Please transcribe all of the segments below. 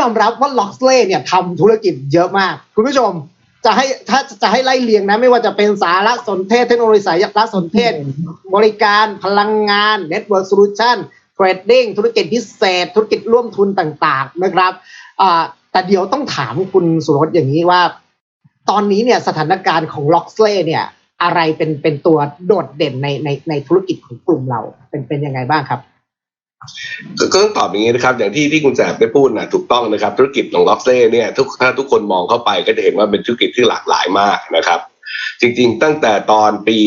ยอมรับว่าล็อกเล่เนี่ยทำธุรกิจเยอะมาก คุณผู้ชมจะให้ถ้าจะให้ไล่เรียงนะ ไม่ว่าจะเป็นสารสนเทศเทคโนโลยีสารสนเทศ บริการพลังงาน Network Solution Trading ธุรกิจพิเศษ ธุรกิจร่วมทุนต่าง ๆ นะครับแต่เดี๋ยวต้องถามคุณสุรสอย่างนี้ว่า ตอนนี้เนี่ยสถานการณ์ของล็อกเล่เนี่ย อะไรเป็นเป็นตัวโดดเด่นในในในธุรกิจของกลุ่มเราเป็นเป็นยังไงบ้างครับ ก็ต้องตอบอย่างนี้นะครับ อย่างที่ที่คุณแสบได้พูดนะถูกต้องนะครับ ธุรกิจของล็อกเซ่เนี่ยทุกถ้าทุกคนมองเข้าไปก็จะเห็นว่าเป็นธุรกิจที่หลากหลายมากนะครับ จริงๆ ตั้งแต่ตอนปี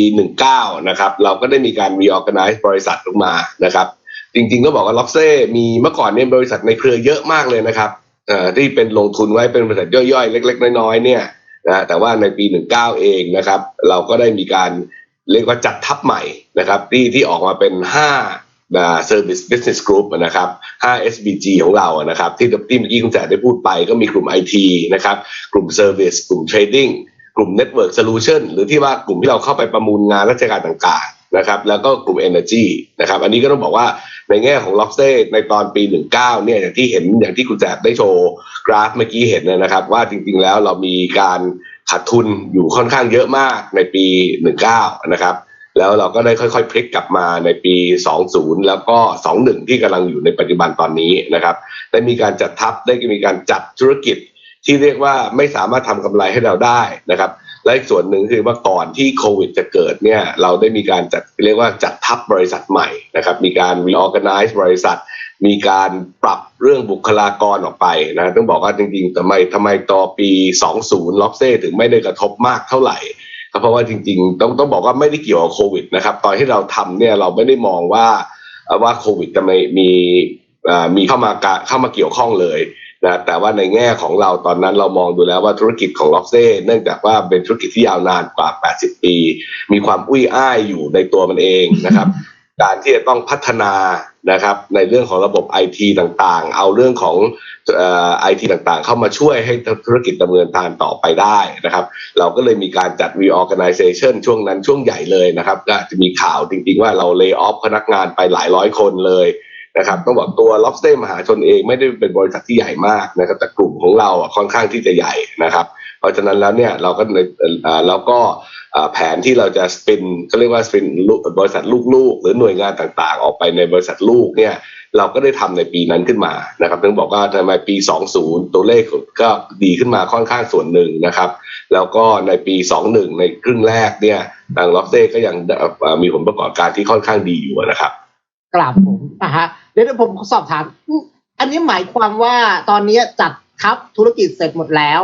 19 นะครับ เราก็ได้มีการ reorganize บริษัทลงมานะครับ จริงๆ ก็บอกว่าล็อกเซ่มีเมื่อก่อนเนี่ยบริษัทในเครือเยอะมากเลยนะครับที่เป็นลงทุนไว้เป็นบริษัทย่อยๆ เล็ก ๆ น้อยๆเนี่ยนะแต่ว่าในปี 19 เองนะครับ เราก็ได้มีการเรียกว่าจัดทัพใหม่นะครับ ที่ที่ออกมาเป็น 5 นะ Service Business Group นะครับ 5 SBG ของเราอะนะครับที่ที่เมื่อกี้คุณแสนได้พูดไปก็มีกลุ่ม IT นะครับกลุ่ม Service กลุ่ม Trading กลุ่ม Network Solution หรือที่ว่ากลุ่มที่เราเข้าไปประมูลงานราชการต่างๆนะครับแล้วก็กลุ่ม Energy นะครับอันนี้ก็ต้องบอกว่าในแง่ของ l o c k s e ในตอนปี 19เนี่ยอย่างที่เห็นอย่างที่คุณแสบได้โชว์กราฟเมื่อกี้เห็นนะครับ ว่าจริงๆแล้วเรามีการขาดทุนอยู่ค่อนข้างเยอะมากในปี 19นะครับ แล้วเราก็ได้ค่อยๆพลิกกลับมาในปี 20 แล้วก็ 21 ที่กำลังอยู่ในปัจจุบันตอนนี้นะครับ ได้มีการจัดทัพได้มีการจัดธุรกิจที่เรียกว่าไม่สามารถทำกำไรให้เราได้นะครับและอีกส่วนหนึ่งคือว่าก่อนที่โควิดจะเกิดเนี่ยเราได้มีการจัดเรียกว่าจัดทัพบริษัทใหม่นะครับ มีการ reorganize บริษัท มีการปรับเรื่องบุคลากรออกไปนะต้องบอกว่าจริงๆทำไมทำไมต่อปี 20 ล็อกเซ่ถึงไม่ได้กระทบมากเท่าไหร่ ก็เพราะว่าจริงๆ ต้องต้องบอกว่าไม่ได้เกี่ยวกับโควิดนะครับ ตอนที่เราทำเนี่ยเราไม่ได้มองว่าว่าโควิดจะไม่มีมีเข้ามาเข้ามาเกี่ยวข้องเลยนะแต่ว่าในแง่ของเราตอนนั้นเรามองดูแล้วว่าธุรกิจของล็อกเซ่เนื่องจากว่าเป็นธุรกิจที่ยาวนานกว่า 80 ปี มีความอุ้ยอ้ายอยู่ในตัวมันเองนะครับ การที่จะต้องพัฒนานะครับ ในเรื่องของระบบไอทีต่างๆ เอาเรื่องของไอทีต่างๆ เข้ามาช่วยให้ธุรกิจดำเนินการต่อไปได้นะครับ เราก็เลยมีการจัด reorganization ช่วงนั้นช่วงใหญ่เลยนะครับ ก็จะมีข่าวจริงๆว่าเรา lay off พนักงานไปหลายร้อยคนเลยนะครับต้องบอกตัว Lobster มหาชนเองไม่ได้เป็นบริษัทที่ใหญ่มากนะครับ แต่กลุ่มของเราค่อนข้างที่จะใหญ่นะครับ เพราะฉะนั้นแล้วเนี่ยเราก็ในเอ่อเราก็อ่อแผนที่เราจะสปินก็เรียกว่าสปินบริษัทลูกๆ หรือหน่วยงานต่างๆ ออกไปในบริษัทลูกเนี่ยเราก็ได้ทำในปีนั้นขึ้นมานะครับถึงบอกว่าทำไมปี 20 ตัวเลขก็ดีขึ้นมาค่อนข้างส่วนหนึ่งนะครับ แล้วก็ในปี 21 ในครึ่งแรกเนี่ยทางล็อกเซ่ก็ยังมีผลประกอบการที่ค่อนข้างดีอยู่นะครับกราบผมนะฮะเดี๋ยวผมสอบถาม อันนี้หมายความว่าตอนนี้จัดทับธุรกิจเสร็จหมดแล้ว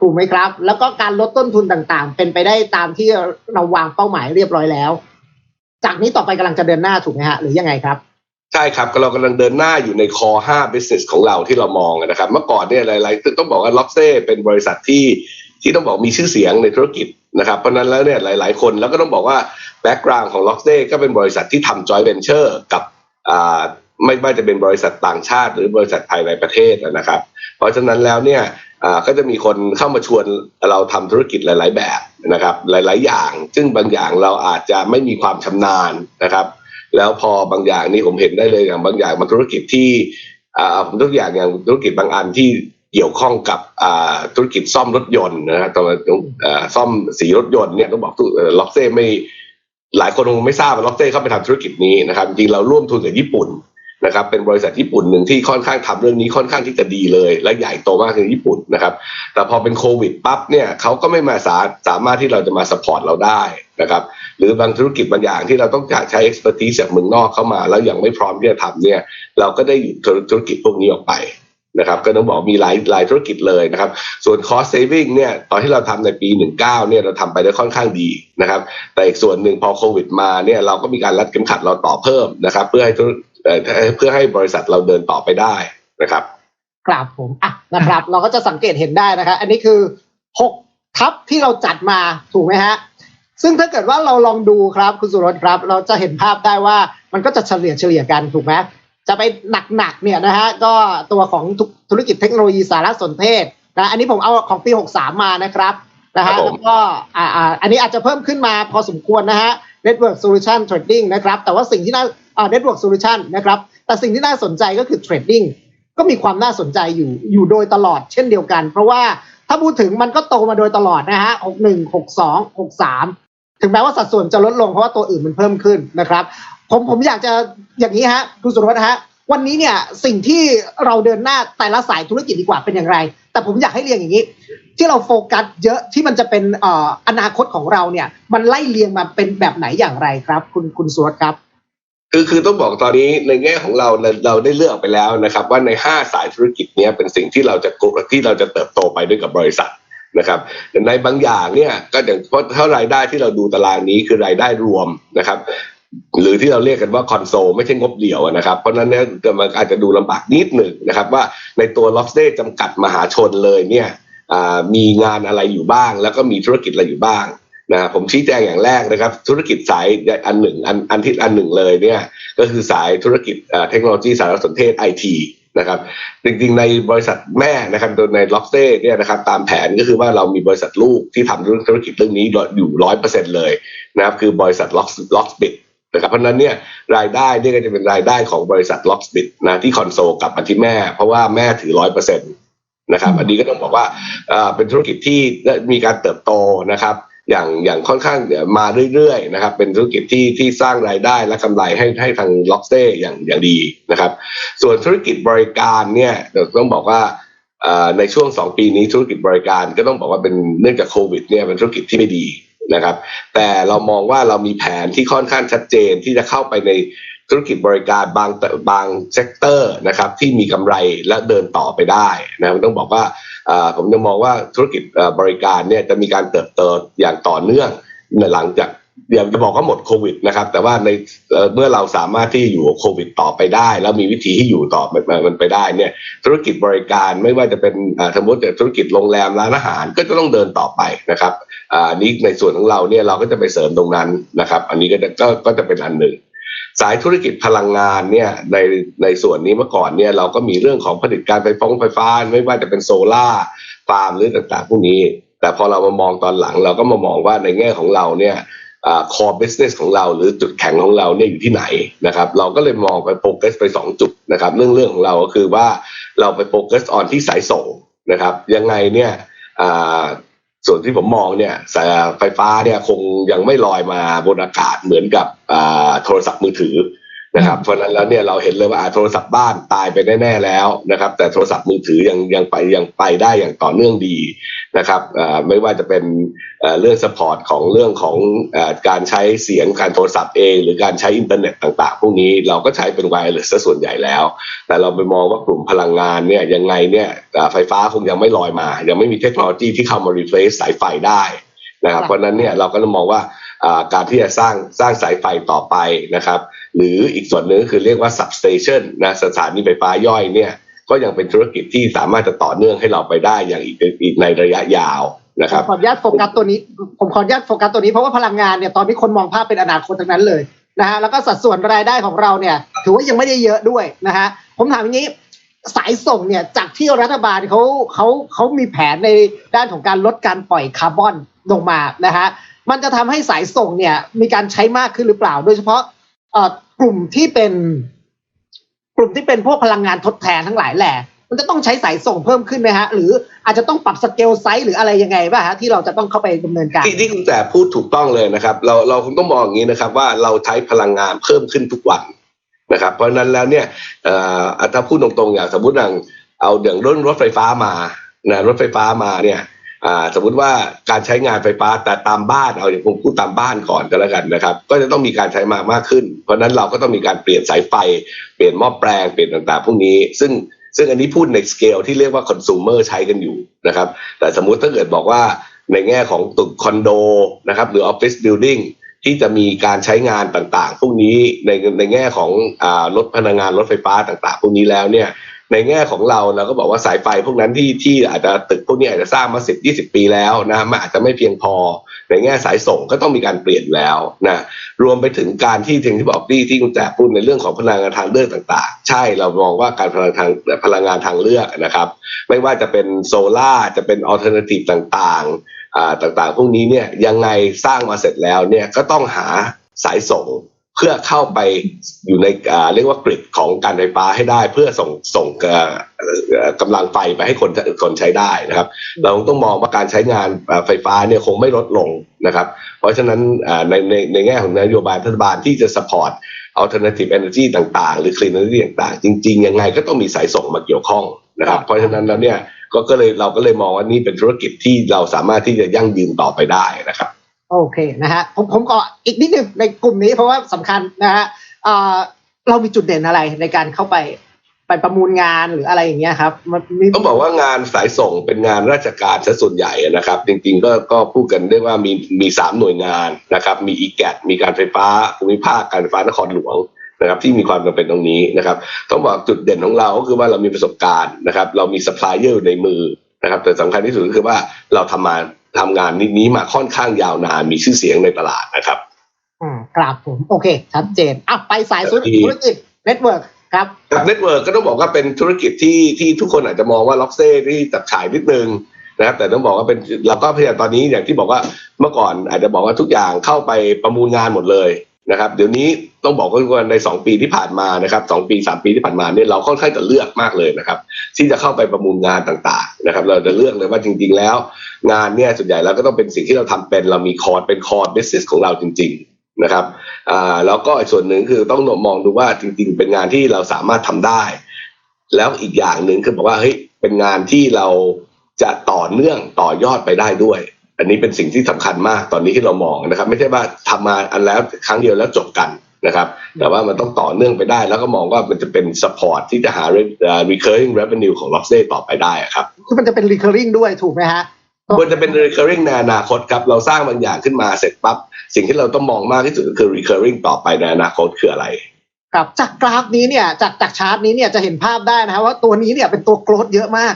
ถูกไหมครับ แล้วก็การลดต้นทุนต่างๆ เป็นไปได้ตามที่เราวางเป้าหมายเรียบร้อยแล้ว จากนี้ต่อไปกำลังจะเดินหน้าถูกไหมฮะหรือยังไงครับใช่ครับเรากำลังเดินหน้าอยู่ในคอ5 business ของเราที่เรามองนะครับ เมื่อก่อนเนี่ยหลายๆต้องบอกว่าล็อกเซ่เป็นบริษัทที่ที่ต้องบอกมีชื่อเสียงในธุรกิจนะครับ เพราะนั้นแล้วเนี่ยหลาย ๆ คนแล้วก็ต้องบอกว่าแบ็กกราวน์ของล็อกเซ่ก็เป็นบริษัทที่ทำจอยเ e นเ u อร์กับอ่า ไม่ว่าจะเป็นบริษัทต่างชาติ หรือบริษัทภายในประเทศนะครับ เพราะฉะนั้นแล้วเนี่ยก็จะมีคนเข้ามาชวนเราทำธุรกิจหลาย ๆ แบบนะครับ หลาย ๆ อย่าง ซึ่งบางอย่างเราอาจจะไม่มีความชำนาญนะครับ แล้วพอบางอย่างนี่ผมเห็นได้เลยอย่างบางอย่างมันธุรกิจที่อ่าผมตัวอย่างอย่างธุรกิจบางอันที่เกี่ยวข้องกับอ่าธุรกิจซ่อมรถยนต์นะฮะตอนซ่อมสีรถยนต์เนี่ยต้องบอกล็อกเซ่ไม่หลายคนคงไม่ทราบว่าล็อกเซ่เข้าไปทำธุรกิจนี้นะครับ จริงเราร่วมทุนกับญี่ปุ่น นะครับเป็นบริษัทญี่ปุ่นหนึ่งที่ค่อนข้างทำเรื่องนี้ค่อนข้างที่จะดีเลย และใหญ่โตมากในญี่ปุ่นนะครับ แต่พอเป็นโควิดปั๊บเนี่ยเขาก็ไม่มาสาสามารถที่เราจะมาสปอร์ตเราได้นะครับหรือบางธุรกิจบางอย่างที่เราต้องการใช้ expertise จากเมืองนอกเข้ามา แล้วยังไม่พร้อมที่จะทำเนี่ยเราก็ได้หยุดธุรกิจพวกนี้ออกไปนะครับก็ต้องบอกมีหลายหลายธุรกิจเลยนะครับ ส่วน cost saving เนี่ยตอนที่เราทำในปี 19เนี่ยเราทำไปได้ค่อนข้างดีนะครับ แต่อีกส่วนหนึ่งพอโควิดมาเนี่ยเราก็มีการรัดเข็มขัดเราต่อเพิ่มนะครับ เพื่อให้ เอ่อเพื่อให้บริษัทเราเดินต่อไปได้นะครับกราบผมอะนะครับ เราก็จะสังเกตเห็นได้นะครับ อันนี้คือหกทัพที่เราจัดมาถูกไหมฮะซึ่งถ้าเกิดว่าเราลองดูครับคุณสุรสครับ เราจะเห็นภาพได้ว่ามันก็จะเฉลี่ยเฉลี่ยกันถูกไหมจะไปหนักๆเนี่ยนะฮะก็ตัวของธุธุรกิจเทคโนโลยีสารสนเทศนะอันนี้ผมเอาของปี 63 มานะครับนะครัฮะบผมแล้วก็อ่าอ่าอันนี้อาจจะเพิ่มขึ้นมาพอสมควรนะฮะ Network Solution Trading นะครับ แต่ว่าสิ่งที่น่า อ่า Network Solution นะครับ แต่สิ่งที่น่าสนใจก็คือ Trading ก็มีความน่าสนใจอยู่อยู่โดยตลอดเช่นเดียวกัน เพราะว่าถ้าพูดถึงมันก็โตมาโดยตลอดนะฮะหกหนึ่งหกสองหกสามถึงแม้ว่าสัดส่วนจะลดลงเพราะว่าตัวอื่นมันเพิ่มขึ้นนะครับ ผมผมอยากจะอย่างนี้ฮะคุณสุรวัฒน์ฮะวันนี้เนี่ยสิ่งที่เราเดินหน้าแต่ละสายธุรกิจดีกว่าเป็นอย่างไร แต่ผมอยากให้เรียงอย่างนี้ ที่เราโฟกัสเยอะที่มันจะเป็นอ่ออนาคตของเราเนี่ย มันไล่เรียงมาเป็นแบบไหนอย่างไรครับ คุณคุณสุรวัฒน์ครับ คือคือต้องบอกตอนนี้ในแง่ของเราเราได้เลือกไปแล้วนะครับ ว่าในห้าสายธุรกิจเนี้ยเป็นสิ่งที่เราจะกที่เราจะเติบโตไปด้วยกับบริษัทนะครับในบางอย่างเนี่ยก็อย่างเพราะเท่ารายได้ที่เราดูตารางนี้คือรายได้รวมนะครับ หรือที่เราเรียกกันว่าคอนโซลไม่ใช่งบเดี่ยวนะครับ เพราะฉะนั้นเนี่ยมันอาจจะดูลำบากนิดหนึ่งนะครับ ว่าในตัวล็อกเซ่จำกัดมหาชนเลยเนี่ยมีงานอะไรอยู่บ้าง แล้วก็มีธุรกิจอะไรอยู่บ้าง นะผมชี้แจงอย่างแรกนะครับ ธุรกิจสายอันหนึ่งอันอันที่อันหนึ่งเลยเนี่ยก็คือสายธุรกิจเทคโนโลยีสารสนเทศไอทีนะครับจริงๆในบริษัทแม่นะครับโดยในล็อกเซ่เนี่ยนะครับตามแผนก็คือว่าเรามีบริษัทลูกที่ทำเรื่องธุรกิจเรื่องนี้อยู่ร้อยเปอร์เซ็นเลยนะครับคือบริษัทล็อกล็อกบิดนะครับเพราะนั้นเนี่ยรายได้เนี่ยก็จะเป็นรายได้ของบริษัทล็อกบิดนะที่คอนโซลกับมาที่แม่ เพราะว่าแม่ถือร้อยเปอร์เซ็นต์นะครับอันนี้ก็ต้องบอกว่าเป็นธุรกิจที่มีการเติบโตนะครับ อย่างอย่างค่อนข้างเดี๋ยวมาเรื่อยๆนะครับเป็นธุรกิจที่ที่สร้างรายได้และกำไรให้ให้ทางล็อกเซ่อย่างอย่างดีนะครับ ส่วนธุรกิจบริการเนี่ยต้องบอกว่าในช่วงสองปีนี้ธุรกิจบริการก็ต้องบอกว่าเป็นเนื่องจากโควิดเนี่ยเป็นธุรกิจที่ไม่ดีนะครับ แต่เรามองว่าเรามีแผนที่ค่อนข้างชัดเจนที่จะเข้าไปใน ธุรกิจบริการบางบางเซกเตอร์นะครับที่มีกำไรและเดินต่อไปได้นะต้องบอกว่าผมจะมองว่าธุรกิจบริการเนี่ยจะมีการเติบโตอย่างต่อเนื่องหลังจากอย่างจะบอกว่าหมดโควิดนะครับ แต่ว่าในเมื่อเราสามารถที่อยู่โควิดต่อไปได้ แล้วมีวิธีที่อยู่ต่อมันไปได้เนี่ยธุรกิจบริการไม่ว่าจะเป็นสมมติธุรกิจโรงแรมร้านอาหารก็จะต้องเดินต่อไปนะครับอันนี้ในส่วนของเราเนี่ยเราก็จะไปเสริมตรงนั้นนะครับ อันนี้ก็จะก็จะเป็นอันหนึ่ง สายธุรกิจพลังงานเนี่ยในในส่วนนี้เมื่อก่อนเนี่ยเราก็มีเรื่องของผลิตการไฟฟ้าไฟฟ้า ไม่ว่าจะเป็นโซล่าฟาร์มหรือต่างๆพวกนี้ แต่พอเรามามองตอนหลัง เราก็มามองว่าในแง่ของเราเนี่ยคอร์บิสเนสของเรา หรือจุดแข็งของเราเนี่ยอยู่ที่ไหนนะครับเราก็เลยมองไปโฟกัสไป 2 จุดนะครับเรื่องเรื่องของเราก็คือว่าเราไปโฟกัสออนที่สายส่งนะครับยังไงเนี่ย ส่วนที่ผมมองเนี่ยสายไฟฟ้าเนี่ยคงยังไม่ลอยมาบนอากาศเหมือนกับโทรศัพท์มือถือ นะครับเพราะนั้นแล้วเนี่ยเราเห็นเลยว่าโทรศัพท์บ้านตายไปแน่ๆแล้วนะครับ แต่โทรศัพท์มือถือยังยังไปยังไปได้อย่างต่อเนื่องดีนะครับไม่ว่าจะเป็นเรื่องสปอร์ตของเรื่องของการใช้เสียงการโทรศัพท์เอง หรือการใช้อินเทอร์เน็ตต่างๆ พวกนี้เราก็ใช้เป็นไวเลสส่วนใหญ่แล้ว แต่เราไปมองว่ากลุ่มพลังงานเนี่ยยังไงเนี่ยไฟฟ้าคงยังไม่ลอยมา ยังไม่มีเทคโนโลยีที่เข้ามา replace สายไฟได้นะครับเพราะนั้นเนี่ยเราก็ต้องมองว่าการที่จะสร้างสร้างสายไฟต่อไปนะครับ หรืออีกส่วนหนึ่งคือเรียกว่า substation นะสถานีไฟฟ้าย่อยเนี่ยก็ยังเป็นธุรกิจที่สามารถจะต่อเนื่องให้เราไปได้อย่างอีกอีกในระยะยาวนะครับขออนุญาตโฟกัสตัวนี้ ผมขออนุญาตโฟกัสตัวนี้เพราะว่าพลังงานเนี่ยตอนนี้คนมองภาพเป็นอนาคตทั้งนั้นเลยนะฮะแล้วก็สัดส่วนรายได้ของเราเนี่ย ถือว่ายังไม่ได้เยอะด้วยนะฮะผมถามอย่างนี้สายส่งเนี่ยจากที่รัฐบาลเขาเขาเขามีแผนในด้านของการลดการปล่อยคาร์บอนลงมานะฮะมันจะทำให้สายส่งเนี่ยมีการใช้มากขึ้นหรือเปล่า โดยเฉพาะ กลุ่มที่เป็นกลุ่มที่เป็นพวกพลังงานทดแทนทั้งหลายแหละมันจะต้องใช้สายส่งเพิ่มขึ้นไหมฮะ หรืออาจจะต้องปรับสเกลไซส์หรืออะไรยังไงป่ะฮะที่เราจะต้องเข้าไปดำเนินการที่ที่คุณแต่พูดถูกต้องเลยนะครับ เราเราคงต้องมองอย่างนี้นะครับ ว่าเราใช้พลังงานเพิ่มขึ้นทุกวันนะครับ เพราะนั้นแล้วเนี่ยถ้าพูดตรงๆอย่างสมมติอย่างเอาอย่างรถรถไฟฟ้ามานะรถไฟฟ้ามาเนี่ย สมมุติว่าการใช้งานไฟฟ้าแต่ตามบ้านเอาอย่างผมพูดตามบ้านก่อนก็แล้วกันนะครับ ก็จะต้องมีการใช้มามากขึ้น เพราะนั้นเราก็ต้องมีการเปลี่ยนสายไฟ เปลี่ยนหม้อแปลงเปลี่ยนต่างๆ พวกนี้ ซึ่งซึ่งอันนี้พูดในสเกลที่เรียกว่าคอน sumer ใช้กันอยู่นะครับ แต่สมมุติถ้าเกิดบอกว่าในแง่ของตึกคอนโดนะครับหรือออฟฟิศบิลดิ่งที่จะมีการใช้งานต่างๆ พวกนี้ในในแง่ของอรถพลังงานรถไฟฟ้าต่างๆ พวกนี้แล้วเนี่ย ในแง่ของเราเราก็บอกว่าสายไฟพวกนั้นที่ที่อาจจะตึกพวกนี้อาจจะสร้างมาสิบยี่สิบปีแล้วนะมันอาจจะไม่เพียงพอ ในแง่สายส่งก็ต้องมีการเปลี่ยนแล้วนะรวมไปถึงการที่ถึงที่บอกที่ที่คุณแจ๊พูดในเรื่องของพลังงานทางเลือกต่าง ๆ ใช่เรามองว่าการพลังทางพลังงานทางเลือกนะครับ ไม่ว่าจะเป็นโซล่าจะเป็นอัลเทอร์เนทีฟต่างๆอ่าต่างๆ พวกนี้เนี่ยยังไงสร้างมาเสร็จแล้วเนี่ยก็ต้องหาสายส่ง เพื่อเข้าไปอยู่ในเรียกว่ากริดของการไฟฟ้าให้ได้ เพื่อส่งส่งกำลังไฟไปให้คนคนใช้ได้นะครับ เราต้องมองว่าการใช้งานไฟฟ้าเนี่ยคงไม่ลดลงนะครับ เพราะฉะนั้นในในในแง่ของนโยบายรัฐบาลที่จะ support alternative energy ต่างๆ หรือ clean energy ต่างๆ จริง ๆ ยังไงก็ต้องมีสายส่งมาเกี่ยวข้องนะครับ เพราะฉะนั้นแล้วเนี่ยก็ก็เลยเราก็เลยมองว่านี่เป็นธุรกิจที่เราสามารถที่จะยั่งยืนต่อไปได้นะครับ โอเคนะฮะผมผมก็อีกนิดนึงในกลุ่มนี้เพราะว่าสำคัญนะฮะเรามีจุดเด่นอะไรในการเข้าไปไปประมูลงานหรืออะไรอย่างเงี้ยครับมันต้องบอกว่างานสายส่งเป็นงานราชการซะส่วนใหญ่นะครับ จริงๆก็ก็พูดกันได้ว่ามีมีสามหน่วยงานนะครับ มีอีแกมีการไฟฟ้าภูมิภาคการไฟฟ้านครหลวงนะครับที่มีความจำเป็นตรงนี้นะครับ ต้องบอกจุดเด่นของเราก็คือว่าเรามีประสบการณ์นะครับ เรามีซัพพลายเออร์ในมือนะครับแต่สำคัญที่สุดก็คือว่าเราทำมา ทำงานนี้มาค่อนข้างยาวนานมีชื่อเสียงในตลาดนะครับอืมกราบผมโอเคชัดเจนอะไปสายธุรกิจเน็ตเวิร์กครับกับเน็ตเวิร์กก็ต้องบอกว่าเป็นธุรกิจที่ที่ทุกคนอาจจะมองว่าล็อกเซ่ที่จับฉายนิดนึงนะครับแต่ต้องบอกว่าเป็นเราก็พยายามตอนนี้อย่างที่บอกว่าเมื่อก่อนอาจจะบอกว่าทุกอย่างเข้าไปประมูลงานหมดเลย นะครับเดี๋ยวนี้ต้องบอกว่าใน 2 ปีที่ผ่านมานะครับสปี 3 ปีที่ผ่านมาเนี่ยเราค่อนข้างจะเลือกมากเลยนะครับ ที่จะเข้าไปประมูลงานต่างๆนะครับ เราจะเลือกเลยว่าจริง ๆ แล้ว งานเนี่ยส่วนใหญ่แล้วก็ต้องเป็นสิ่งที่เราทำเป็นเรามีคอร์ดเป็นคอร์ดบิสเนสของเราจริง ๆนะครับอ่าแล้วก็ส่วนหนึ่งคือต้องมองดูว่าจริง ๆ เป็นงานที่เราสามารถทำได้ แล้วอีกอย่างหนึ่งคือบอกว่าเฮ้ยเป็นงานที่เราจะต่อเนื่องต่อยอดไปได้ด้วย อันนี้เป็นสิ่งที่สำคัญมากตอนนี้ที่เรามองนะครับ ไม่ใช่ว่าทำมาอันแล้วครั้งเดียวแล้วจบกันนะครับ แต่ว่ามันต้องต่อเนื่องไปได้ แล้วก็มองว่ามันจะเป็น support ที่จะหา recurring revenue ของ l o c k s ต่อไปได้ครับคือมันจะเป็น recurring ด้วยถูกไหมฮะมันจะเป็น recurring ในอนาคตครับ เราสร้างบางอย่างขึ้นมาเสร็จปั๊บสิ่งที่เราต้องมองมากที่สุดคือ recurring ต่อไปในอนาคตคืออะไรครับจากกราฟนี้เนี่ยจากจากชาร์ตนี้เนี่ยจะเห็นภาพได้นะฮะว่าตัวนี้เนี่ยเป็นตัวโกรธเยอะมาก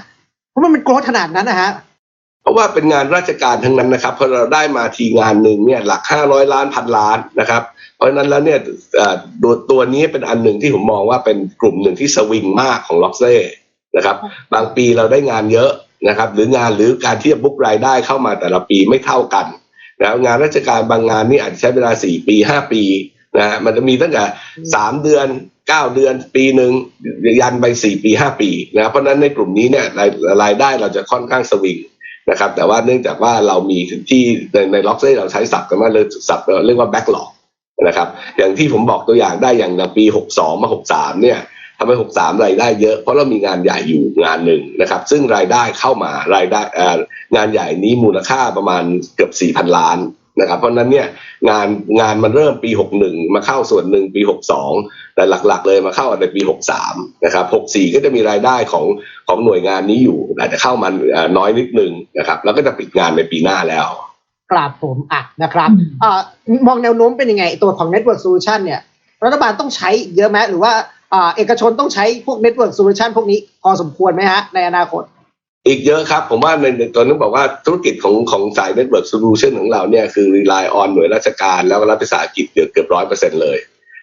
เพราะมันเป็นโกรธขนาดนั้นนะฮะ เพราะว่าเป็นงานราชการทั้งนั้นนะครับเพราะเราได้มาทีงานหนึ่งเนี่ยหลักห้าร้อยล้านพันล้านนะครับ เพราะนั้นแล้วเนี่ยตัวตัวนี้เป็นอันหนึ่งที่ผมมองว่าเป็นกลุ่มหนึ่งที่สวิงมากของล็อกเซ่นะครับ บางปีเราได้งานเยอะนะครับ หรืองานหรือการที่จะบุ๊กรายได้เข้ามาแต่ละปีไม่เท่ากันแล้วงานราชการบางงานนี่อาจจะใช้เวลาสี่ปีห้าปีนะมันจะมีตั้งแต่สามเดือนเก้าเดือนปีหนึ่งยันไปสี่ปีห้าปีนะเพราะนั้นในกลุ่มนี้เนี่ยรายรายได้เราจะค่อนข้างสวิง นะครับ แต่ว่าเนื่องจากว่าเรามีที่ในในล็อกเซ่เราใช้ศัพท์กันว่าเลยศัพท์เรียกว่าแบ็กหลอกนะครับ อย่างที่ผมบอกตัวอย่างได้อย่างในปี 62 มา 63 เนี่ยทำให้63 รายได้เยอะเพราะเรามีงานใหญ่อยู่งานหนึ่งนะครับ ซึ่งรายได้เข้ามารายได้งานใหญ่นี้มูลค่าประมาณเกือบ 4,000 ล้าน นะครับเพราะนั้นเนี่ยงานงานมันเริ่มปี 61 มาเข้าส่วนหนึ่งปี 62 แต่หลักๆ เลยมาเข้าในปี 63 นะครับ 64 ก็จะมีรายได้ของของหน่วยงานนี้อยู่ อาจจะเข้ามันน้อยนิดนึงนะครับ แล้วก็จะปิดงานในปีหน้าแล้วกราบผมอะนะครับอมองแนวโน้มเป็นยังไงตัวของ Network Solution เนี่ย รัฐบาลต้องใช้เยอะไหมหรือว่าเอกชนต้องใช้พวก Network Solution พวกนี้พอสมควรไหมฮะในอนาคต อีกเยอะครับ ผมว่าในตอนนี้บอกว่าธุรกิจของของสาย Network Solution ของเราเนี่ยคือ rely on หน่วยราชการแล้วก็รัฐวิสาหกิจเกือบร้อยเปอร์เซ็นต์เลย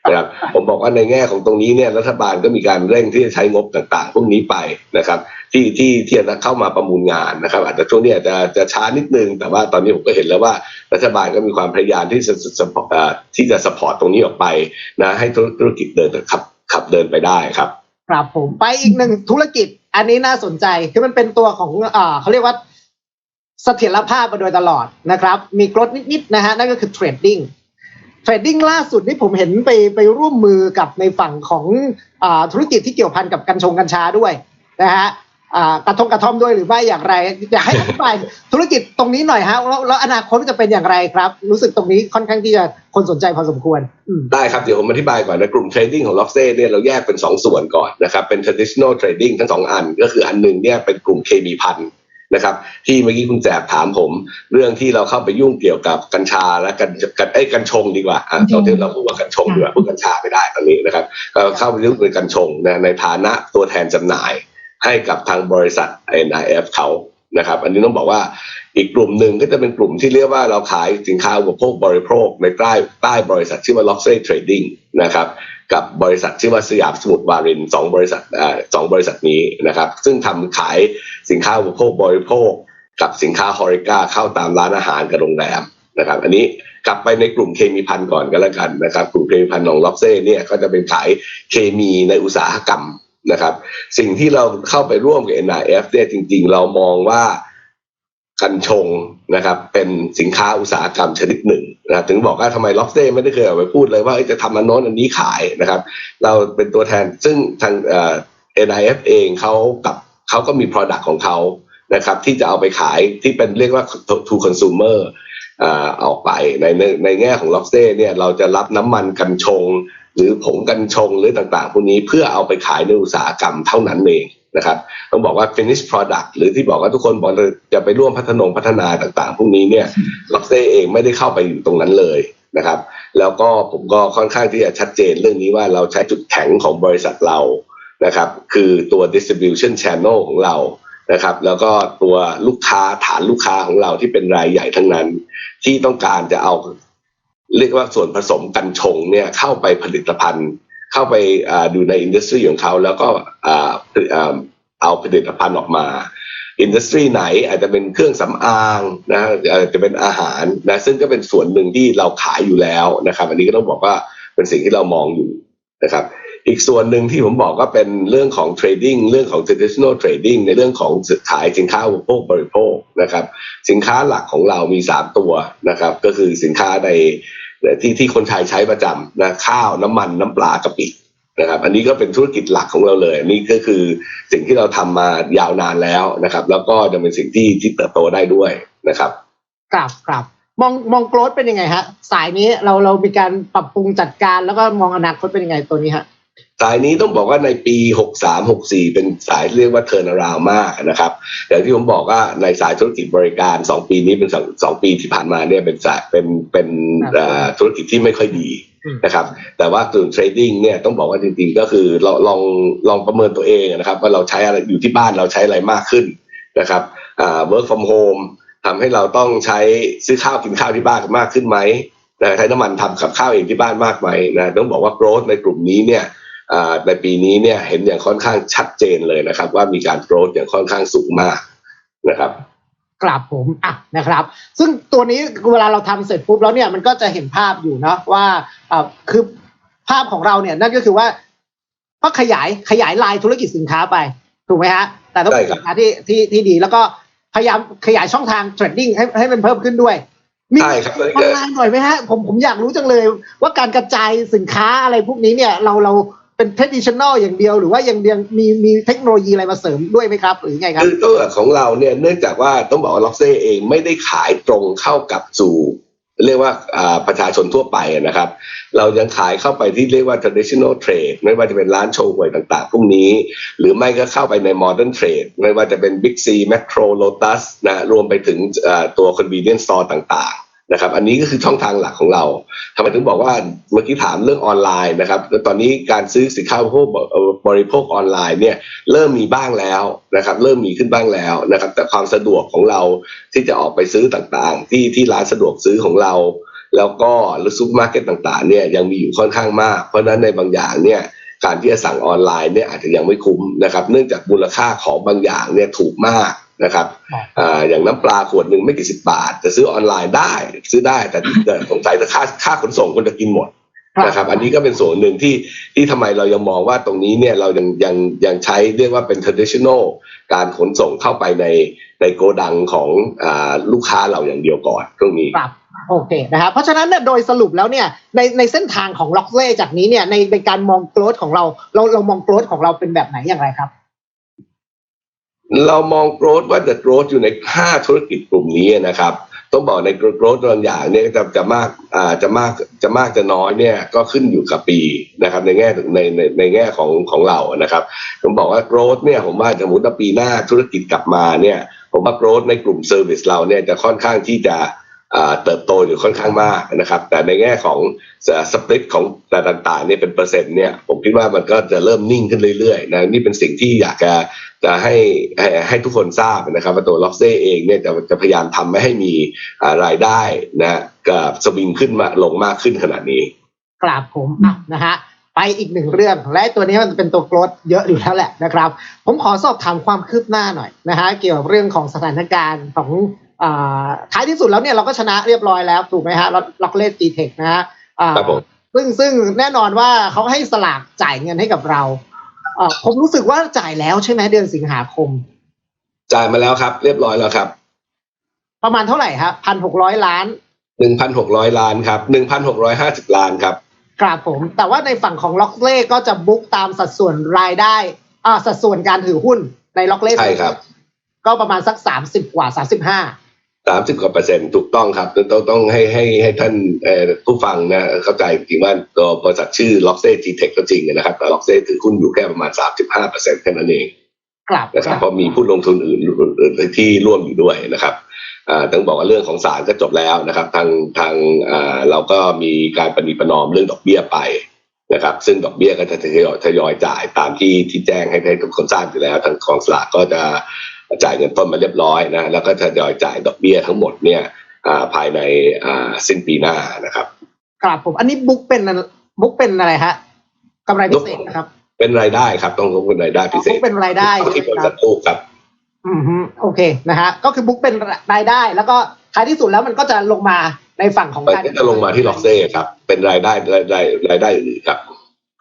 นะครับผมบอกว่าในแง่ของตรงนี้เนี่ยรัฐบาลก็มีการเร่งที่จะใช้งบต่างๆ พวกนี้ไปนะครับ ที่ที่ที่จะเข้ามาประมูลงานนะครับ อาจจะช่วงนี้อาจจะจะช้านิดนึง แต่ว่าตอนนี้ผมก็เห็นแล้วว่ารัฐบาลก็มีความพยายามที่จะที่จะสปอร์ตตรงนี้ออกไปนะให้ธุรกิจเดินขับขับเดินไปได้ครับ ครับผมไปอีกหนึ่งธุรกิจ อันนี้น่าสนใจคือมันเป็นตัวของอ่าเขาเรียกว่าเสถียรภาพมาโดยตลอดนะครับ มีกรดนิดๆนะฮะนั่นก็คือเทรดดิ้งเทรดดิ้งล่าสุดนี่ผมเห็นไปไปร่วมมือกับในฝั่งของอธุรกิจที่เกี่ยวพันกับกัญชงกัญชาด้วยนะฮะ กระทงกระท่อมด้วยหรือไม่อย่างไร อยากให้อธิบายธุรกิจตรงนี้หน่อยฮะแล้วแล้วอนาคตจะเป็นอย่างไรครับ รู้สึกตรงนี้ค่อนข้างที่จะคนสนใจพอสมควรได้ครับ เดี๋ยวผมอธิบายก่อนนะกลุ่มเทรดดิ้งของล็อกเซ่เนี่ยเราแยกเป็น 2 ส่วนก่อนนะครับ เป็น traditional trading ทั้งสองอัน ก็คืออันหนึ่งเนี่ยเป็นกลุ่มเคมีพันนะครับที่เมื่อกี้คุณแจบถามผม เรื่องที่เราเข้าไปยุ่งเกี่ยวกับกัญชาและกันกันไอ้กัญชงดีกว่าอ่าเราที่เราพูดว่ากัญชงดีกว่าพูดกัญชาไม่ได้ตอนนี้นะครับ ก็เข้าไปยุ่งกับกัญชงนะในฐานะตัวแทนจำหน่าย ให้กับทางบริษัท NIF เขานะครับ อันนี้ต้องบอกว่าอีกกลุ่มหนึ่งก็จะเป็นกลุ่มที่เรียกว่าเราขายสินค้าอุปโภคบริโภคในใต้ใต้บริษัทชื่อว่า l o x e Trading นะครับกับบริษัทชื่อว่าสยามสมุทรวารินสองบริษัทสองบริษัทนี้นะครับ ซึ่งทำขายสินค้าอุปโภคบริโภค กับสินค้าฮอริก้าเข้าตามร้านอาหารกับโรงแรมนะครับ อันนี้กลับไปในกลุ่มเคมีพันก่อนก็แล้วกันนะครับ กลุ่มเคมีพันของล็อกเซ่เนี่ยก็จะเป็นขายเคมีในอุตสาหกรรม นะครับ สิ่งที่เราเข้าไปร่วมกับ NIF เนี่ยจริง ๆ เรามองว่ากัญชงนะครับ เป็นสินค้าอุตสาหกรรมชนิดหนึ่งนะถึงบอกว่าทำไมล็อกเซ่ไม่ได้เคยออกไปพูดเลยว่าจะทำอันโน้นอันนี้ขายนะครับ เราเป็นตัวแทนซึ่งทาง NIF เองเขากับเขาก็มี Product ของเขานะครับ ที่จะเอาไปขายที่เป็นเรียกว่า to consumer ออกไปในในในแง่ของล็อกเซ่เนี่ยเราจะรับน้ำมันกัญชง หรือผงกัญชงหรือต่างๆพวกนี้เพื่อเอาไปขายในอุตสาหกรรมเท่านั้นเองนะครับต้องบอกว่า finish product หรือที่บอกว่าทุกคนบอกจะไปร่วมพัฒนงพัฒนาต่างๆ พวกนี้เนี่ยล็อกเซ่เองไม่ได้เข้าไปอยู่ตรงนั้นเลยนะครับ แล้วก็ผมก็ค่อนข้างที่จะชัดเจนเรื่องนี้ว่าเราใช้จุดแข็งของบริษัทเรานะครับ คือตัว distribution channel ของเรานะครับ แล้วก็ตัวลูกค้าฐานลูกค้าของเราที่เป็นรายใหญ่ทั้งนั้น ที่ต้องการจะเอา เรียกว่าส่วนผสมกัญชงเนี่ยเข้าไปผลิตภัณฑ์ เข้าไปดูในอินดัสทรีของเขาแล้วก็เอาผลิตภัณฑ์ออกมาอินดัสทรีไหนอาจจะเป็นเครื่องสำอางนะอาจจะเป็นอาหารนะซึ่งก็เป็นส่วนหนึ่งที่เราขายอยู่แล้วนะครับ อันนี้ก็ต้องบอกว่าเป็นสิ่งที่เรามองอยู่นะครับ อีกส่วนหนึ่งที่ผมบอกก็เป็นเรื่องของเทรดดิ้งเรื่องของ traditional trading ในเรื่องของขายสินค้าอุปโภคบริโภคนะครับ สินค้าหลักของเรามีสามตัวนะครับ ก็คือสินค้าใน ที่ที่คนไทยใช้ประจำนะข้าวน้ำมันน้ำปลากะปินะครับอันนี้ก็เป็นธุรกิจหลักของเราเลยนี่ก็คือสิ่งที่เราทำมายาวนานแล้วนะครับ แล้วก็จะเป็นสิ่งที่ที่เติบโตได้ด้วยนะครับครับครับมองมองโกรดเป็นยังไงฮะ สายนี้เราเรามีการปรับปรุงจัดการแล้วก็มองอนาคตเป็นยังไงตัวนี้ฮะ สายนี้ต้องบอกว่าในปี 63 64 เป็นสายเรียกว่าเทอร์นาราวมากนะครับอย่างที่ผมบอกว่าในสายธุรกิจบริการ 2 ปีนี้เป็นสองสองปีที่ผ่านมาเนี่ยเป็นสายเป็นเป็นธุรกิจที่ไม่ค่อยดีนะครับ แต่ว่ากลุ่มเทรดดิ้งเนี่ยต้องบอกว่าจริงๆ ก็คือเราลองลองประเมินตัวเองนะครับ ว่าเราใช้อะไรอยู่ที่บ้านเราใช้อะไรมากขึ้นนะครับอ่า work from home ทำให้เราต้องใช้ซื้อข้าวกินข้าวที่บ้านมากขึ้นไหม ใช้น้ำมันทำกับข้าวเองที่บ้านมากไหมนะต้องบอกว่าโกรธในกลุ่มนี้เนี่ยในปีนี้เนี่ยเห็นอย่างค่อนข้างชัดเจนเลยนะครับ ว่ามีการโกรธอย่างค่อนข้างสูงมากนะครับกราบผมอะนะครับ ซึ่งตัวนี้เวลาเราทำเสร็จปุ๊บแล้วเนี่ยมันก็จะเห็นภาพอยู่เนาะว่าอ่าคือภาพของเราเนี่ยนั่นก็คือว่าก็ขยายขยายลายธุรกิจสินค้าไปถูกไหมฮะแต่ต้องเป็นสินค้าที่ที่ที่ดี แล้วก็พยายามขยายช่องทางเทรดดิ้งให้ให้มันเพิ่มขึ้นด้วย มีออนไลน์หน่อยไหมฮะผมผมอยากรู้จังเลย ว่าการกระจายสินค้าอะไรพวกนี้เนี่ยเราเราเป็น traditional อย่างเดียว หรือว่ายังยังมีมีเทคโนโลยีอะไรมาเสริมด้วยไหมครับ หรือไงครับคือตัวของเราเนี่ยเนื่องจากว่าต้องบอกว่าล็อกเซ่เองไม่ได้ขายตรงเข้ากับสู่ เรียกว่าประชาชนทั่วไปนะครับ เรายังขายเข้าไปที่เรียกว่า traditional trade ไม่ว่าจะเป็นร้านโชว์หวยต่างๆ พวกนี้ หรือไม่ก็เข้าไปใน modern trade ไม่ว่าจะเป็น Big C Metro Lotus นะรวมไปถึงตัว convenience store ต่างๆ นะครับ อันนี้ก็คือช่องทางหลักของเราทำไมถึงบอกว่าเมื่อกี้ถามเรื่องออนไลน์นะครับตอนนี้การซื้อสินค้าพวกบริโภคออนไลน์เนี่ยเริ่มมีบ้างแล้วนะครับ เริ่มมีขึ้นบ้างแล้วนะครับ แต่ความสะดวกของเราที่จะออกไปซื้อต่างๆ ที่ที่ร้านสะดวกซื้อของเรา แล้วก็รือซูเปอร์มาร์เก็ตต่างๆเนี่ยยังมีอยู่ค่อนข้างมาก เพราะฉะนั้นในบางอย่างเนี่ยการที่จะสั่งออนไลน์เนี่ยอาจจะยังไม่คุ้มนะครับ เนื่องจากมูลค่าของบางอย่างเนี่ยถูกมาก นะครับอ่าอย่างน้ำปลาขวดหนึ่งไม่กี่สิบบาท จะซื้อออนไลน์ได้ซื้อได้แต่สงสัยจะค่าค่าขนส่งคนจะกินหมดนะครับอันนี้ก็เป็นส่วนหนึ่งที่ที่ทำไมเรายังมองว่าตรงนี้เนี่ยเรายังยังยังใช้เรียกว่าเป็น traditional การขนส่งเข้าไปในในโกดังของอ่าลูกค้าเราอย่างเดียวก่อนตรงนี้ครับโอเคนะครับเพราะฉะนั้นเนี่ยโดยสรุปแล้วเนี่ยในในเส้นทางของล็อกเล่จากนี้เนี่ยในในการมองโกรธของเราเราเรามองโกรธของเราเป็นแบบไหนอย่างไรครับ เรามองโกรดว่า the growth อยู่ในห้าธุรกิจกลุ่มนี้นะครับต้องบอกในโกรดบางอย่างเนี่ยจะจะมากอ่าจะมากจะมากจะน้อยเนี่ยก็ขึ้นอยู่กับปีนะครับในแง่ในในในแง่ของของเรานะครับผมบอกว่าโกรดเนี่ยผมว่าสมมติว่าปีหน้าธุรกิจกลับมาเนี่ยผมว่าโกรดในกลุ่มเซอร์วิสเราเนี่ยจะค่อนข้างที่จะ เติบโตอยู่ค่อนข้างมากนะครับ แต่ในแง่ของสปริตของแต่ต่างๆเนี่ยเป็นเปอร์เซ็นต์เนี่ยผมคิดว่ามันก็จะเริ่มนิ่งขึ้นเรื่อยๆนะนี่เป็นสิ่งที่อยากจะจะให้ให้ให้ทุกคนทราบนะครับว่าตัวล็อกเซ่เองเนี่ยจะจะพยายามทำไม่ให้มีรายได้นะกับสวิงขึ้นมาลงมากขึ้นขนาดนี้กราบผมนะฮะไปอีกหนึ่งเรื่องและตัวนี้มันเป็นตัวกรดเยอะอยู่แล้วแหละนะครับ ผมขอสอบถามความคืบหน้าหน่อยนะฮะเกี่ยวกับเรื่องของสถานการณ์ของ ท้ายที่สุดแล้วเนี่ยเราก็ชนะเรียบร้อยแล้วถูกไหมฮะล็อกเลสตีเทคนะฮะอ่าครับผมซึ่งซึ่งแน่นอนว่าเขาให้สลากจ่ายเงินให้กับเราเอ่อผมรู้สึกว่าจ่ายแล้วใช่ไหมเดือนสิงหาคม จ่ายมาแล้วครับ เรียบร้อยแล้วครับ ประมาณเท่าไหร่ฮะพันหกร้อยล้านหนึ่งพันหกร้อยล้านครับหนึ่งพันหกร้อยห้าสิบล้านครับครับผม แต่ว่าในฝั่งของล็อกเล่ก็จะบุ๊กตามสัดส่วนรายได้อ่าสัดส่วนการถือหุ้นในล็อกเล่ใช่ครับ ก็ประมาณสักสามสิบกว่าสามสิบห้า สามสิบกว่าเปอร์เซ็นต์ถูกต้องครับ ต้องต้องให้ให้ให้ท่านเอ่อผู้ฟังนะเข้าใจจริงว่าตัวบริษัทชื่อล็อกเซ่จีเทคก็จริงนะครับแต่ล็อกเซ่ถือหุ้นอยู่แค่ประมาณสามสิบห้าเปอร์เซ็นต์แค่นั้นเองครับนะครับเพราะมีผู้ลงทุนอื่นที่ร่วมอยู่ด้วยนะครับอ่าต้องบอกว่าเรื่องของศาลก็จบแล้วนะครับ ทางทางอ่าเราก็มีการปฏิประนอมเรื่องดอกเบี้ยไปนะครับ ซึ่งดอกเบี้ยก็จะทยอยทยอยจ่ายตามที่ที่แจ้งให้ให้ทุกคนทราบอยู่แล้ว ทางกองสลากก็จะ จ่ายเงินต้นมาเรียบร้อยนะแล้วก็ทยอยจ่ายดอกเบี้ยทั้งหมดเนี่ยอ่าภายในอ่าสิ้นปีหน้านะครับครับผมอันนี้บุ๊กเป็นบุ๊กเป็นอะไรฮะกำไรพิเศษนะครับ เป็นรายได้ครับ ต้องต้องเป็นรายได้พิเศบุ๊ษกเป็นรายได้ที่บริคษัรัทบตู้ครับ อืมฮึโอเคนะฮะก็คือบุ๊กเป็นรายได้ แล้วก็ท้ายที่สุดแล้วมันก็จะลงมาในฝั่งของมันการก็จะลงมาที่ล็อกเซ่ครับ เป็นรายได้รายได้รายได้อื่นครับ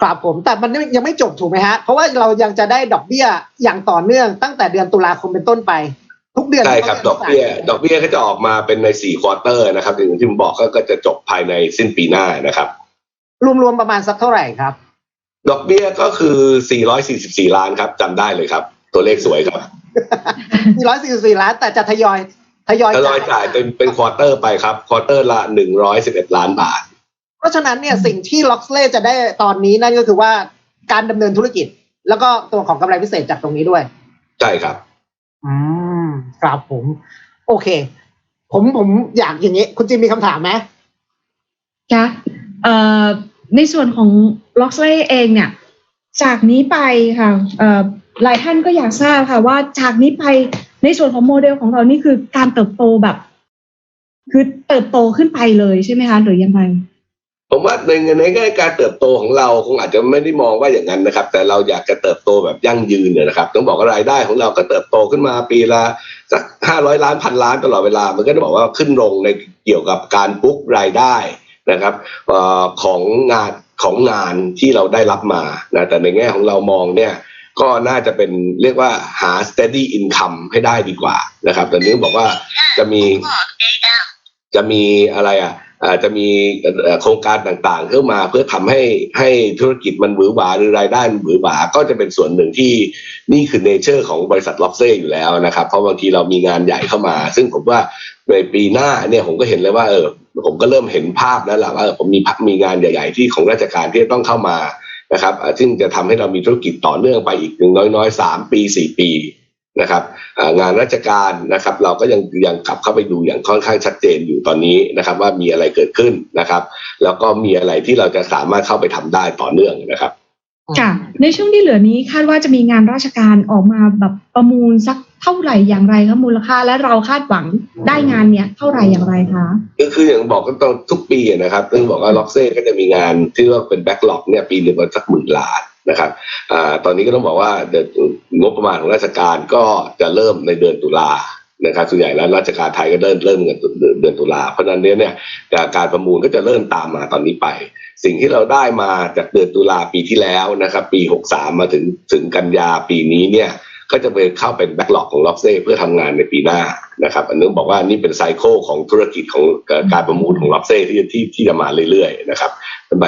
ครับผมแต่มันยังไม่จบถูกไหมฮะ เพราะว่าเรายังจะได้ดอกเบี้ยอย่างต่อเนื่องตั้งแต่เดือนตุลาคมเป็นต้นไป ทุกเดือนใช่ครับดอกเบี้ย ดอกเบี้ยก็จะออกมาเป็นในสี่ควอเตอร์นะครับอย่างที่ผมบอกก็ก็จะจบภายในสิ้นปีหน้านะครับ รวมๆประมาณสักเท่าไหร่ครับ ดอกเบี้ยก็คือ 444 ล้านครับจำได้เลยครับ ตัวเลขสวยครับ 444 ล้านแต่จะทยอยทยอยทยอยจ่ายเป็นเป็นควอเตอร์ไปครับควอเตอร์ละ 111 ล้านบาท เพราะฉะนั้นเนี่ยสิ่งที่ล็อกเล่จะได้ตอนนี้นั่นก็คือว่าการดำเนินธุรกิจ แล้วก็ตัวของกำไรพิเศษจากตรงนี้ด้วย ใช่ครับ อืมครับผม โอเค ผมผมอยากอย่างนี้ คุณจิมมีคำถามไหมคะเอ่อในส่วนของล็อกเล่เองเนี่ย จากนี้ไปค่ะเอ่อหลายท่านก็อยากทราบค่ะ ว่าจากนี้ไปในส่วนของโมเดลของเรานี่คือการเติบโตแบบ คือเติบโตขึ้นไปเลยใช่ไหมคะหรือยังไง ผมว่าในในแง่การเติบโตของเราคงอาจจะไม่ได้มองว่าอย่างนั้นนะครับ แต่เราอยากจะเติบโตแบบยั่งยืนเนี่ยนะครับ ต้องบอกว่ารายได้ของเราก็เติบโตขึ้นมาปีละสักห้าร้อยล้านพันล้านตลอดเวลา มันก็จะบอกว่าขึ้นลงในเกี่ยวกับการบุ๊กรายได้นะครับเออของงานของงานที่เราได้รับมานะแต่ในแง่ของเรามองเนี่ยก็น่าจะเป็นเรียกว่าหา steady income ให้ได้ดีกว่านะครับแต่นี้บอกว่าจะมีจะมีอะไรอะ อ่าจะมีโครงการต่างๆเข้ามาเพื่อทำให้ให้ธุรกิจมันหวือหวาหรือรายได้มันหวือหวาก็จะเป็นส่วนหนึ่งที่นี่คือเนเจอร์ของบริษัทล็อกเซ่อยู่แล้วนะครับ เพราะบางทีเรามีงานใหญ่เข้ามา ซึ่งผมว่าในปีหน้าเนี่ยผมก็เห็นเลยว่าเออผมก็เริ่มเห็นภาพแล้วล่ะว่าเออผมมีพักมีงานใหญ่ ๆ ที่ของราชการที่ต้องเข้ามานะครับซึ่งจะทำให้เรามีธุรกิจต่อเนื่องไปอีกหนึ่งน้อยๆสามปีสี่ปี นะครับงานราชการนะครับ เราก็ยังยังกลับเข้าไปดูอย่างค่อนข้างชัดเจนอยู่ตอนนี้นะครับ ว่ามีอะไรเกิดขึ้นนะครับ แล้วก็มีอะไรที่เราจะสามารถเข้าไปทำได้ต่อเนื่องนะครับ ค่ะ ในช่วงที่เหลือนี้คาดว่าจะมีงานราชการออกมาแบบประมูลสักเท่าไหร่อย่างไรคะมูลค่าและเราคาดหวังได้งานเนี้ยเท่าไหร่อย่างไรคะก็คืออย่างบอกก็ต้องทุกปีนะครับซึ่งบอกว่าล็อกเซ่ก็จะมีงานที่ว่าเป็นแบ็กหลอกเนี่ยปีหนึ่งประมาณสักหมื่นล้านนะครับอ่าตอนนี้ก็ต้องบอกว่าเดือนงบประมาณของราชการก็จะเริ่มในเดือนตุลานะครับส่วนใหญ่แล้วราชการไทยก็เริ่มเริ่มเงินเดือนเดือนตุลาเพราะฉะนั้นเนี่ยเนี่ยการประมูลก็จะเริ่มตามมาตอนนี้ไป สิ่งที่เราได้มาจากเดือนตุลาปีที่แล้วนะครับ ปี 63 มาถึงถึงกันยาปีนี้เนี่ยก็จะไปเข้าเป็นแบ็กหลอกของล็อกเซ่เพื่อทำงานในปีหน้านะครับ อันนี้บอกว่านี่เป็นไซเคิลของธุรกิจของการประมูลของล็อกเซ่ที่ที่ที่จะมาเรื่อยๆนะครับทำไม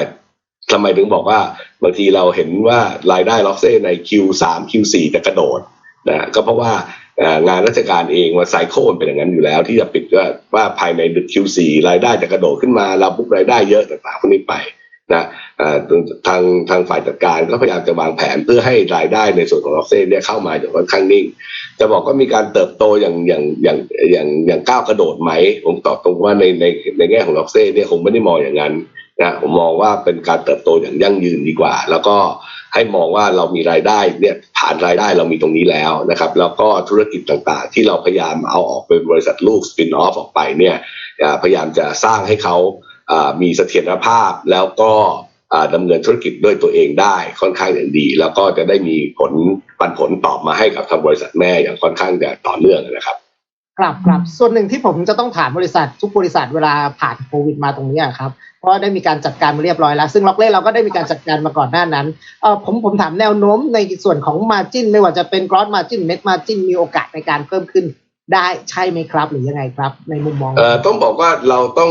ทำไมถึงบอกว่าบางทีเราเห็นว่ารายได้ล็อกเซ่ใน Q3 Q4 จะกระโดดนะก็เพราะว่างานราชการเองว่าไซเคิลมันเป็นอย่างนั้นอยู่แล้ว ที่จะปิดว่าว่าภายในดือน Q4 รายได้จะกระโดดขึ้นมาเราปุ๊บรายได้เยอะต่างๆพวกนี้ไป นะทางทางฝ่ายจัดการก็พยายามจะวางแผนเพื่อให้รายได้ในส่วนของล็อกเซ่เนี่ยเข้ามาอย่างค่อนข้างนิ่ง จะบอกว่ามีการเติบโตอย่างอย่างอย่างอย่างอย่างก้าวกระโดดไหม ผมตอบตรงว่าในในในแง่ของล็อกเซ่เนี่ยคงไม่ได้มองอย่างนั้นนะผมมองว่าเป็นการเติบโตอย่างยั่งยืนดีกว่า แล้วก็ให้มองว่าเรามีรายได้เนี่ยฐานรายได้เรามีตรงนี้แล้วนะครับ แล้วก็ธุรกิจต่างๆ ที่เราพยายามเอาออกเป็นบริษัทลูกสปินออฟออกไปเนี่ยพยายามจะสร้างให้เขา มีเสถียรภาพแล้วก็อ่าดำเนินธุรกิจด้วยตัวเองได้ค่อนข้างอย่างดี แล้วก็จะได้มีผลปันผลตอบมาให้กับทางบริษัทแม่อย่างค่อนข้างจะต่อเนื่องนะครับครับครับส่วนหนึ่งที่ผมจะต้องถามบริษัททุกบริษัทเวลาผ่านโควิดมาตรงนี้อะครับเพราะว่าได้มีการจัดการมาเรียบร้อยแล้ว ซึ่งล็อกเล่เราก็ได้มีการจัดการมาก่อนหน้านั้นเออผมผมถามแนวโน้มในส่วนของมาจินไม่ว่าจะเป็นกรอสมาจินเน็ตมาจินมีโอกาสในการเพิ่มขึ้นได้ใช่ไหมครับ หรือยังไงครับ ในมุมมองเอ่อต้องบอกว่าเราต้อง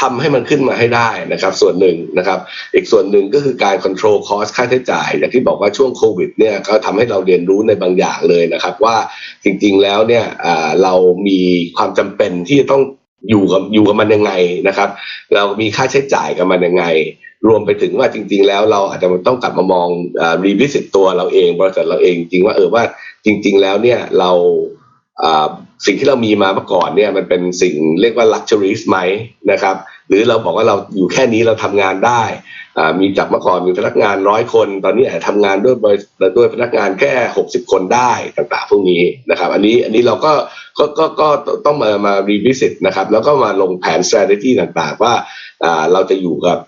ทำให้มันขึ้นมาให้ได้นะครับ ส่วนหนึ่งนะครับ อีกส่วนหนึ่งก็คือการ control cost ค่าใช้จ่าย อย่างที่บอกว่าช่วงโควิดเนี่ยก็ทำให้เราเรียนรู้ในบางอย่างเลยนะครับ ว่าจริงๆแล้วเนี่ยเรามีความจำเป็นที่จะต้องอยู่กับอยู่กับมันยังไงนะครับ เรามีค่าใช้จ่ายกับมันยังไง รวมไปถึงว่าจริง ๆ แล้วเราอาจจะต้องกลับมามองรีวิสิตตัวเราเองบริษัทเราเองจริงว่าเออว่าจริง ๆ แล้วเนี่ยเรา สิ่งที่เรามีมาเมื่อก่อนเนี่ยมันเป็นสิ่งเรียกว่า luxuries ไหมนะครับ หรือเราบอกว่าเราอยู่แค่นี้เราทำงานได้อ่ามีจากเมื่อก่อนมีพนักงานร้อยคน ตอนนี้อาจจะทำงานด้วยด้วยพนักงานแค่ 60 คนได้ต่างๆพวกนี้นะครับ อันนี้อันนี้เราก็ก็ก็ก็ต้องมามา revisit นะครับ แล้วก็มาลงแผน strategy ต่างๆ ว่าอ่าเราจะอยู่กับ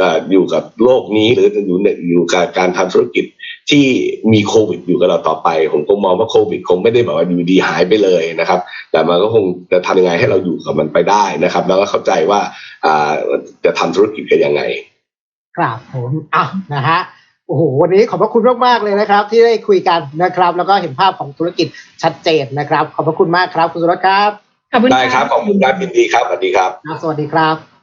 อ่ออยู่กับโลกนี้หรือจะอยู่ในอยู่กับการทำธุรกิจ ที่มีโควิดอยู่กับเราต่อไป ผมก็มองว่าโควิดคงไม่ได้แบบว่าอยู่ดีหายไปเลยนะครับ แต่มันก็คงจะทำยังไงให้เราอยู่กับมันไปได้นะครับ แล้วก็เข้าใจว่าอ่าจะทำธุรกิจกันยังไง ครับผมอะนะฮะโอ้โหวันนี้ขอบพระคุณมากๆเลยนะครับ ที่ได้คุยกันนะครับ แล้วก็เห็นภาพของธุรกิจชัดเจนนะครับ ขอบพระคุณมากครับคุณสุรสครับขอบคุณได้ครับขอบคุณครับยินดีครับสวัสดีครับครับสวัสดีครับ